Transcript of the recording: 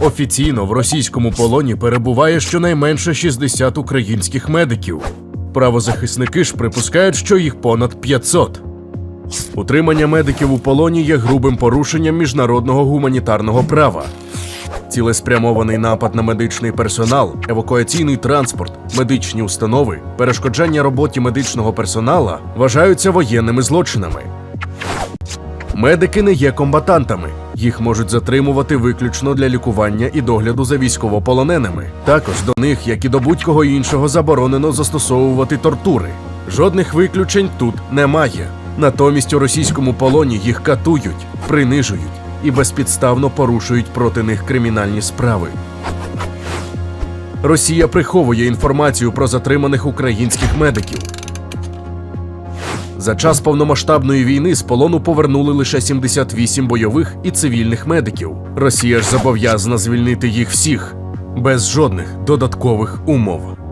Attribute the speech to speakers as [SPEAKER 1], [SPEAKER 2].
[SPEAKER 1] Офіційно в російському полоні перебуває щонайменше 60 українських медиків. Правозахисники ж припускають, що їх понад 500. Утримання медиків у полоні є грубим порушенням міжнародного гуманітарного права. Цілеспрямований напад на медичний персонал, евакуаційний транспорт, медичні установи, перешкоджання роботі медичного персонала вважаються воєнними злочинами. Медики не є комбатантами. Їх можуть затримувати виключно для лікування і догляду за військовополоненими. Також до них, як і до будь-кого іншого, заборонено застосовувати тортури. Жодних виключень тут немає. Натомість у російському полоні їх катують, принижують і безпідставно порушують проти них кримінальні справи. Росія приховує інформацію про затриманих українських медиків. За час повномасштабної війни з полону повернули лише 78 бойових і цивільних медиків. Росія ж зобов'язана звільнити їх всіх без жодних додаткових умов.